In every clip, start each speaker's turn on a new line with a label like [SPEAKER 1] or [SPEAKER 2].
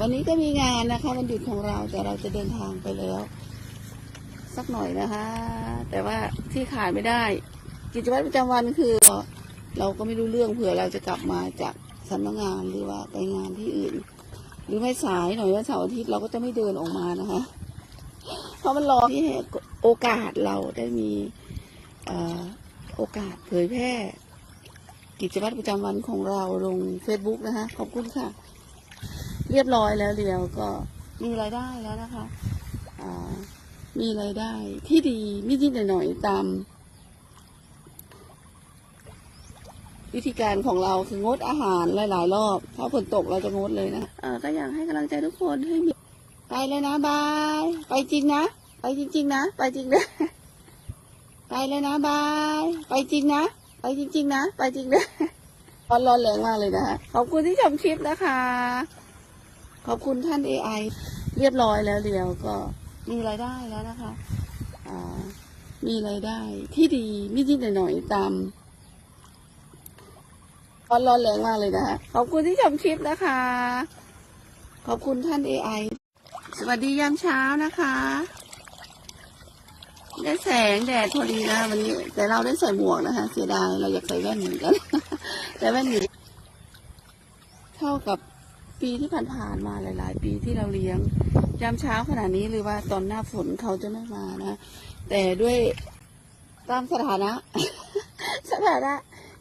[SPEAKER 1] วันนี้ก็มีงานนะคะวันหยุดของเราแต่เราจะเดินทางไปแล้ว สักหน่อยนะคะ แต่ว่าที่ขาดไม่ได้ กิจวัตรประจำวันคือ เราก็ไม่รู้เรื่องเผื่อเราจะกลับมาจากสำนักงานหรือว่าไปงานที่อื่น หรือไม่สายหน่อยว่าเสาร์อาทิตย์เราก็จะไม่เดินออกมานะคะ เพราะมันรอที่ให้โอกาสเราได้มีอโอกาสเผยแพร่ กิจวัตรประจำวันของเราลง Facebook นะคะ ขอบคุณค่ะ เรียบร้อยแล้วเดียวก็มีรายได้แล้วนะคะอ่ามีรายได้ที่ดีนิดๆหน่อยๆตาม วิธีการของเราคืองดอาหารหลายๆ รอบ ถ้าฝนตกเราจะงดเลยนะเออก็อยากให้กำลังใจทุกคนให้มีไปเลยนะบาย ไปจริงนะ ไปจริง ๆ นะ ไปจริงนะไปเลยนะบาย ไปจริงนะ ไปจริง ๆ นะ ไปจริงนะร้อนร้อนแรงมากเลยนะคะขอบคุณที่ชมคลิปนะคะ ขอบคุณท่าน AI เรียบร้อยแล้วเดียวก็มีรายได้แล้วนะคะมีรายได้ที่ดีนิดๆหน่อยๆตามร้อนร้อนแรงมากเลยนะคะขอบคุณที่ชมคลิปนะคะ ขอบคุณท่าน AI สวัสดียามเช้านะคะได้แสงแดดพอดีนะวันนี้ แต่เราได้ใส่หมวกนะคะ เสียดายเราอยากใส่แว่นเหมือนกันแต่แว่นนี้เท่ากับ ปีที่ผ่านๆมาหลาย ๆ ปีที่เราเลี้ยงยามเช้าขนาดนี้หรือว่าตอนหน้าฝนเขาจะไม่มานะ แต่ด้วยตามสถานะ สถานะ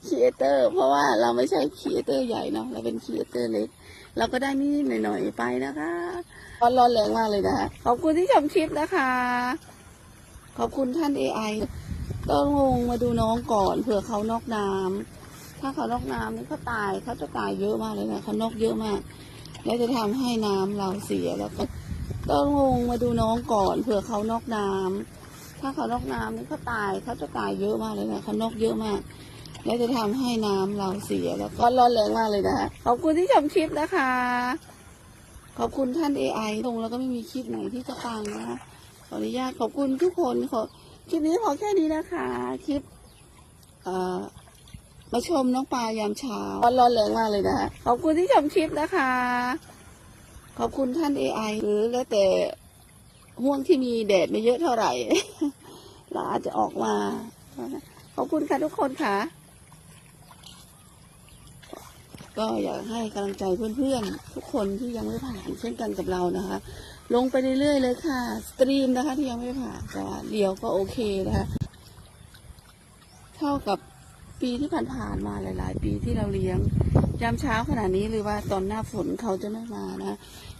[SPEAKER 1] ครีเอเตอร์ เพราะว่าเราไม่ใช่ครีเอเตอร์ใหญ่เนาะเราเป็นครีเอเตอร์เล็ก เราก็ได้นิดๆหน่อยๆไปนะคะร้อนร้อนแรงมากเลยนะคะขอบคุณที่ชมคลิปนะคะ ขอบคุณท่าน AI ก็งงมาดูน้องก่อนเผื่อเขานอกน้ำ ถ้าเขานอกน้ำนี่เขาตายเขาจะตายเยอะมากเลยนะเขานกเยอะมากแล้วจะทำให้น้ำเราเสียแล้วก็ก็งงมาดูน้องก่อนเผื่อเขานกน้ำถ้าเขานกน้ำนี่เขาตายเขาจะตายเยอะมากเลยนะเขานกเยอะมาก แล้วจะทำให้น้ำเราเสียแล้วก็ร้อนแรงมากเลยนะคะขอบคุณที่ชมคลิปนะคะ ขอบคุณท่าน AI ตรงแล้วก็ไม่มีคลิปไหนที่จะฟังนะคะขออนุญาตขอบคุณทุกคนขอคลิปนี้พอแค่นี้นะคะ คลิป เอ่อ มาชมน้องปลายามเช้าร้อนร้อนแรงมากเลยนะคะขอบคุณที่ชมคลิปนะคะ ขอบคุณท่าน AI หรือแล้วแต่ห่วงที่มีแดดไม่เยอะเท่าไหร่เราอาจจะออกมา ขอบคุณค่ะทุกคนค่ะ ก็อยากให้กำลังใจเพื่อนๆ ทุกคนที่ยังไม่ผ่านเช่นกันกับเรานะคะ ลงไปเรื่อยๆเลยค่ะ สตรีมนะคะที่ยังไม่ผ่านแต่ว่าเดี๋ยวก็โอเคนะคะ เท่ากับ ปีที่ผ่านๆมาหลาย ๆ ปีที่เราเลี้ยงยามเช้าขนาดนี้หรือว่าตอนหน้าฝนเขาจะไม่มานะ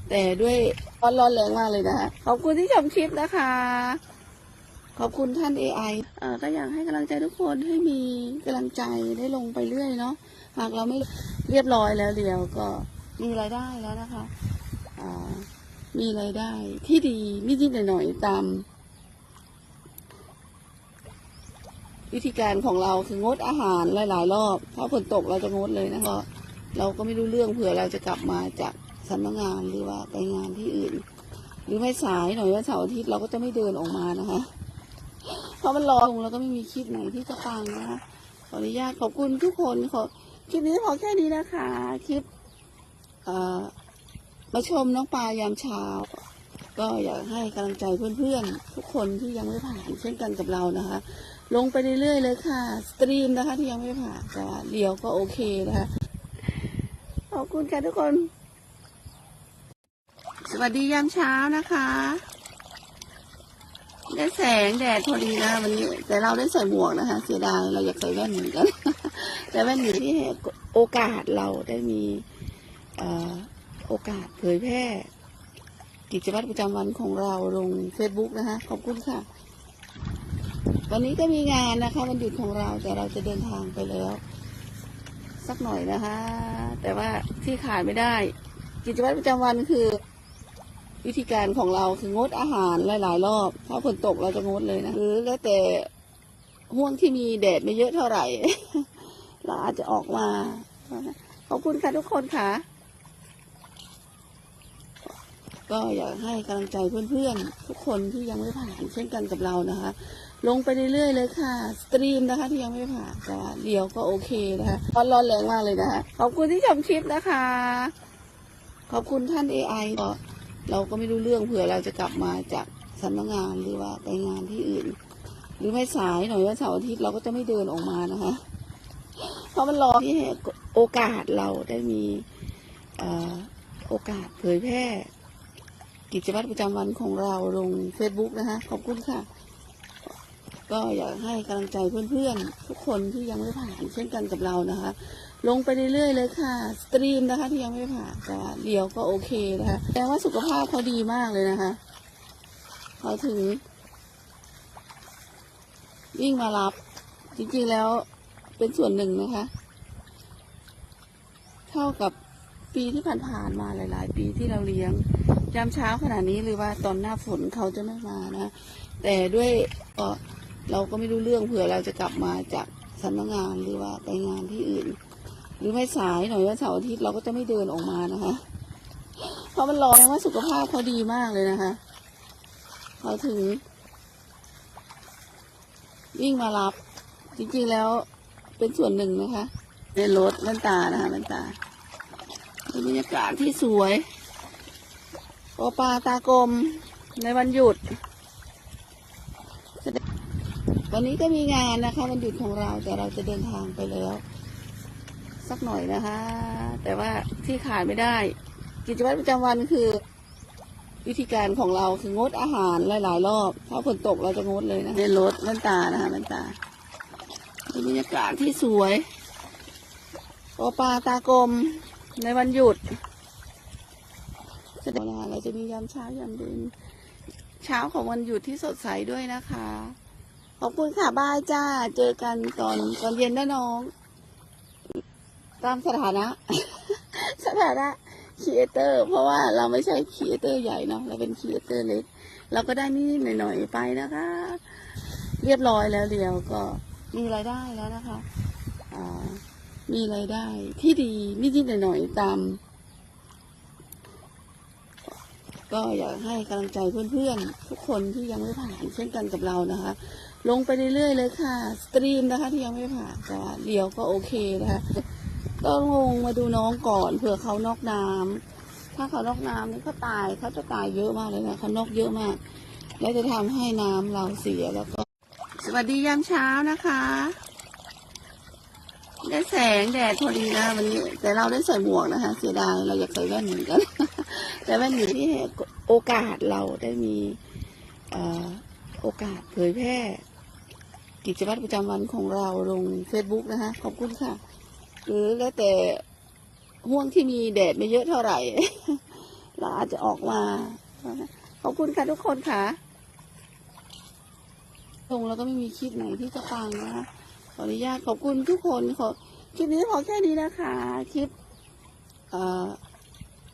[SPEAKER 1] แต่ด้วยร้อนร้อนแรงมากเลยนะคะขอบคุณที่ชมคลิปนะคะ ขอบคุณท่าน AI เอ่อก็อยากให้กำลังใจทุกคนให้มีกำลังใจได้ลงไปเรื่อยเนาะหากเราไม่เรียบร้อยแล้วเดียวก็มีรายได้แล้วนะคะอ่ามีรายได้ที่ดีนิดๆหน่อยๆตาม วิธีการของเราคืองดอาหารหลาย ๆ รอบ ถ้าฝนตกเราจะงดเลยนะคะ เราก็ไม่รู้เรื่องเผื่อเราจะกลับมาจากสำนักงานหรือว่าไปงานที่อื่น หรือไม่สายหน่อยว่าเสาร์อาทิตย์เราก็จะไม่เดินออกมานะคะ เพราะมันรอลงแล้วก็ไม่มีคลิปไหนที่จะฟังนะคะขออนุญาตขอบคุณทุกคนขอคลิปนี้พอแค่นี้นะคะ คลิปมาชมน้องปลายามเช้า ก็อยากให้กำลังใจเพื่อนๆ ทุกคนที่ยังไม่ผ่านเช่นกันกับเรานะคะ ลงไปเรื่อยๆเลยค่ะ สตรีมนะคะที่ยังไม่ผ่านแต่ว่าเดียวก็โอเคนะคะขอบคุณค่ะทุกคน สวัสดียามเช้านะคะได้แสงแดดพอดีนะวันนี้แต่เราได้ใส่หมวกนะคะ เสียดายเราอยากใส่แว่นเหมือนกันแต่แว่นนี้ที่ให้โอกาสเราได้มีอโอกาสเผยแพร่กิจวัตรประจำวันของเราลง Facebook นะคะ ขอบคุณค่ะ วันนี้ก็มีงานนะคะวันหยุดของเราแต่เราจะเดินทางไปแล้ว สักหน่อยนะคะ แต่ว่าที่ขาดไม่ได้ กิจวัตรประจำวันคือ วิธีการของเราคืองดอาหารหลายๆ รอบ ถ้าฝนตกเราจะงดเลยนะหรือแล้วแต่ห่วงที่มีแดดไม่เยอะเท่าไหร่ เราอาจจะออกมาขอบคุณค่ะทุกคนค่ะ ก็อยากให้กำลังใจเพื่อนๆ ทุกคนที่ยังไม่ผ่านเช่นกันกับเรานะคะ ลงไปเรื่อยๆเลยค่ะ สตรีมนะคะที่ยังไม่ผ่านแต่ว่าเดียวก็โอเคนะคะร้อนร้อนแรงมากเลยนะคะ ขอบคุณที่ชมคลิปนะคะ ขอบคุณท่าน AI ก็เราก็ไม่รู้เรื่องเผื่อเราจะกลับมาจากสำนักงานหรือว่าไปงานที่อื่น หรือไม่สายหน่อยว่าเสาร์อาทิตย์เราก็จะไม่เดินออกมานะคะ เพราะมันรอที่โอกาสเราได้มีอโอกาสเผยแพร่ กิจวัตรประจำวันของเราลง Facebook นะคะ ขอบคุณค่ะ ก็อยากให้กำลังใจเพื่อนๆ ทุกคนที่ยังไม่ผ่านเช่นกันกับเรานะคะ ลงไปเรื่อยๆเลยค่ะ สตรีมนะคะที่ยังไม่ผ่านแต่เดียวก็โอเคนะคะแต่ว่าสุขภาพเขาดีมากเลยนะคะเขาถึง วิ่งมารับ จริงๆแล้วเป็นส่วนหนึ่งนะคะ เท่ากับปีที่ผ่านๆมาหลาย ๆ ปีที่เราเลี้ยงยามเช้าขนาดนี้หรือว่าตอนหน้าฝนเขาจะไม่มานะ แต่ด้วยเออ เราก็ไม่รู้เรื่องเผื่อเราจะกลับมาจากสำนักงานหรือว่าไปงานที่อื่น หรือไม่สายหน่อยว่าเสาร์อาทิตย์เราก็จะไม่เดินออกมานะคะ เพราะมันรอว่าสุขภาพเขาดีมากเลยนะคะเขาถึง วิ่งมารับ จริงๆแล้วเป็นส่วนหนึ่งนะคะ ในรถแว่นตานะคะแว่นตาเป็นบรรยากาศที่สวยโอปลาตากลมในวันหยุด วันนี้ก็มีงานนะคะวันหยุดของเราแต่เราจะเดินทางไปแล้ว สักหน่อยนะคะ แต่ว่าที่ขาดไม่ได้ กิจวัตรประจำวันคือ วิธีการของเราคืองดอาหารหลาย ๆ รอบ ถ้าฝนตกเราจะงดเลยนะในรถแว่นตานะคะแว่นตาเป็นบรรยากาศที่สวยโอปลาตากลมในวันหยุดแสดงว่าเราจะมียามเช้ายามเย็นเช้าของวันหยุดที่สดใสด้วยนะคะข อบคุณค่ะบายจ้า เจอกันตอนตอนเย็นนะน้อง ตามสถานะ สถานะครีเอเตอร์ เพราะว่าเราไม่ใช่ครีเอเตอร์ใหญ่เนาะเราเป็นครีเอเตอร์เล็ก เราก็ได้นี่หน่อยๆไปนะคะ เรียบร้อยแล้วเดียวก็มีรายได้แล้วนะคะมีรายได้ที่ดีนิดๆหน่อยๆตาม ก็อยากให้กำลังใจเพื่อนๆ ทุกคนที่ยังไม่ผ่านเช่นกันกับเรานะคะ ลงไปเรื่อยๆเลยค่ะ สตรีมนะคะที่ยังไม่ผ่านแต่เดี๋ยวก็โอเคนะคะก็ลงมาดูน้องก่อนเผื่อเขานอกน้ำถ้าเขานอกน้ำนี่เขาตายเขาจะตายเยอะมากเลยนะเขานอกเยอะมาก แล้วจะทำให้น้ำเราเสียแล้วก็ สวัสดียามเช้านะคะ ได้แสงแดดพอดีนะวันนี้ แต่เราได้ใส่หมวกนะคะ เสียดายเราอยากใส่แว่นเหมือนกัน แต่แว่นอยู่ที่โอกาสเราได้มีอโอกาสเผยแพร่ กิจวัตรประจำวันของเราลง Facebook นะคะ ขอบคุณค่ะ หรือแล้วแต่ห่วงที่มีแดดไม่เยอะเท่าไหร่ เราอาจจะออกมาขอบคุณค่ะทุกคนค่ะลงแล้วก็ไม่มีคลิปไหนที่จะฟังนะคะ ขออนุญาตขอบคุณทุกคนขอคลิปนี้พอแค่นี้นะคะ คลิป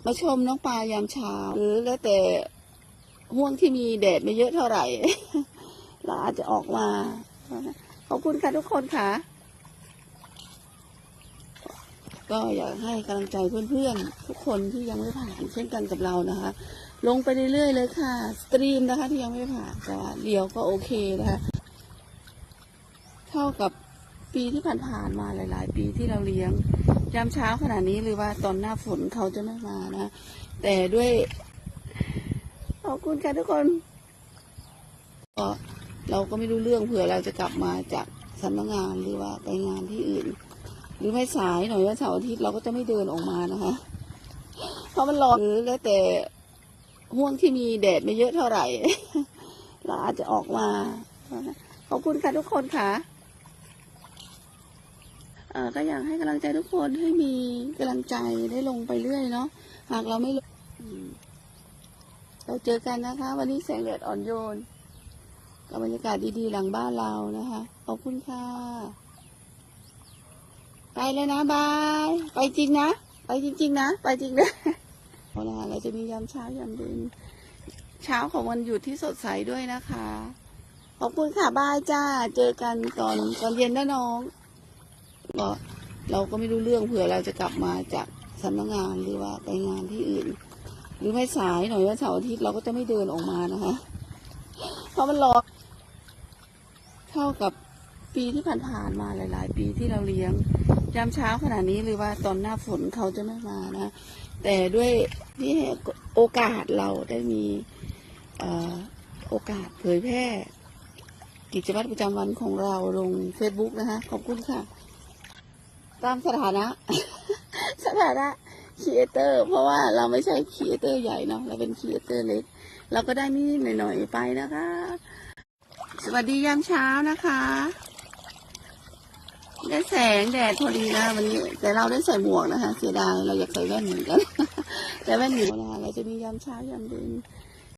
[SPEAKER 1] มาชมน้องปลายามเช้าหรือแล้วแต่ห่วงที่มีแดดไม่เยอะเท่าไหร่ เราอาจจะออกมา ขอบคุณค่ะทุกคนค่ะ ก็อยากให้กำลังใจเพื่อนๆ ทุกคนที่ยังไม่ผ่านเช่นกันกับเรานะคะ ลงไปเรื่อยๆเลยค่ะ สตรีมนะคะที่ยังไม่ผ่านแต่เดียวก็โอเคนะคะ เท่ากับ ปีที่ผ่านๆมาหลาย ๆ ปีที่เราเลี้ยงยามเช้าขนาดนี้หรือว่าตอนหน้าฝนเขาจะไม่มานะ แต่ด้วยขอบคุณค่ะทุกคนก็เราก็ไม่รู้เรื่องเผื่อเราจะกลับมาจากสำนักงานหรือว่าไปงานที่อื่น หรือไม่สายหน่อยว่าเสาร์อาทิตย์เราก็จะไม่เดินออกมานะคะ เพราะมันร้อหรือแล้วแต่ห่วงที่มีแดดไม่เยอะเท่าไหร่ เราอาจจะออกมาขอบคุณค่ะทุกคนค่ะเอ่อ ก็อยากให้กำลังใจทุกคนให้มีกำลังใจได้ลงไปเรื่อยเนาะหากเราไม่ลงเราเจอกันนะคะ วันนี้แสงแดดอ่อนโยนกับบรรยากาศดีๆหลังบ้านเรานะคะขอบคุณค่ะไปเลยนะบาย ไปจริงนะ ไปจริง ๆ นะ ไปจริงนะเอาละเราจะมียามเช้ายามเย็นเช้าของวันหยุดที่สดใสด้วยนะคะ ขอบคุณค่ะบายจ้า เจอกันตอนตอนเย็นนะน้อง ก็เราก็ไม่รู้เรื่องเผื่อเราจะกลับมาจากสำนักงานหรือว่าไปงานที่อื่น หรือไม่สายหน่อยว่าเสาร์อาทิตย์เราก็จะไม่เดินออกมานะคะ เพราะมันรอเท่ากับปีที่ผ่านๆมาหลาย ๆ ปีที่เราเลี้ยงยามเช้าขนาดนี้หรือว่าตอนหน้าฝนเขาจะไม่มานะ แต่ด้วยที่โอกาสเราได้มีอโอกาสเผยแพร่ กิจวัตรประจำวันของเราลง Facebook นะคะ ขอบคุณค่ะ ตามสถานะ สถานะครีเอเตอร์ เพราะว่าเราไม่ใช่ครีเอเตอร์ใหญ่เนาะเราเป็นครีเอเตอร์เล็ก เราก็ได้นิดๆหน่อยๆไปนะคะ สวัสดียามเช้านะคะได้แสงแดดพอดีนะวันนี้แต่เราได้ใส่หมวกนะคะ เสียดายเราอยากใส่แว่นเหมือนกันแต่แว่นหนูนะคะเราจะมียามเช้ายามเย็น